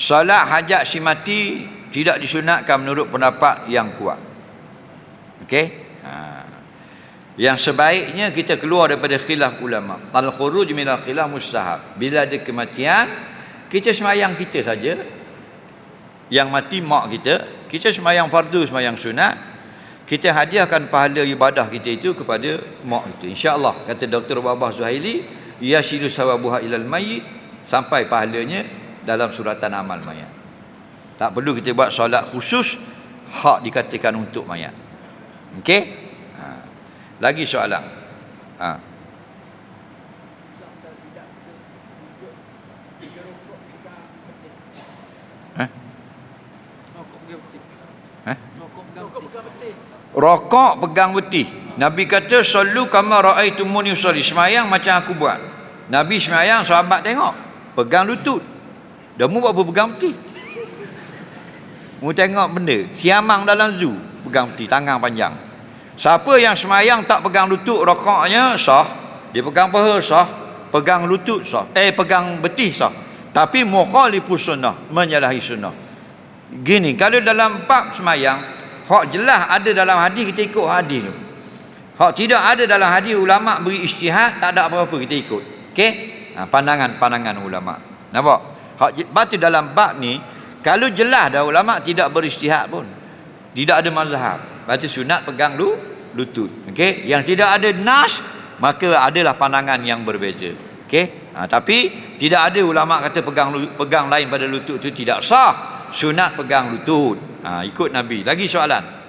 Solat hajat si mati tidak disunatkan menurut pendapat yang kuat. Okey? Ha. Yang sebaiknya kita keluar daripada khilaf ulama. Al-khuruj min al-khilaf mustahab. Bila ada kematian, kita semayang kita saja. Yang mati mak kita, kita semayang fardu, semayang sunat. Kita hadiahkan pahala ibadah kita itu kepada mak kita. Insya-Allah kata Dr. Babah Zuhaili, yasilu sawabuha ilal mayyit sampai pahalanya dalam suratan amal mayat. Tak perlu kita buat solat khusus hak dikatakan untuk mayat. Okey? Ha. Lagi soalan. Ha. Rokok pegang betih. Nabi kata sallu kama raaitumuni usolli. Semayang macam aku buat. Nabi semayang sahabat tengok. Pegang lutut. Dah mu buat apa pegang peti? Mu tengok benda, siamang dalam zoo pegang peti, tangan panjang. Siapa yang semayang tak pegang lutut rokoknya sah. Dia pegang paha sah, pegang lutut sah. Eh pegang betih sah. Tapi mukhalifus sunnah, menyalahi sunnah. Gini, kalau dalam bab semayang, hak jelas ada dalam hadis kita ikut hadis tu. Hak tidak ada dalam hadis ulama beri ijtihad, tak ada apa-apa kita ikut. Okey? Ha, pandangan-pandangan ulama. Nampak? Hak batu dalam bab ni kalau jelas dah ulama tidak beristihad pun. Tidak ada mazhab. Berarti sunat pegang lu lutut. Okey, yang tidak ada nas maka adalah pandangan yang berbeza. Okey? Ha, tapi tidak ada ulama kata pegang pegang lain pada lutut itu tidak sah. Sunat pegang lutut. Ha, ikut Nabi. Lagi soalan.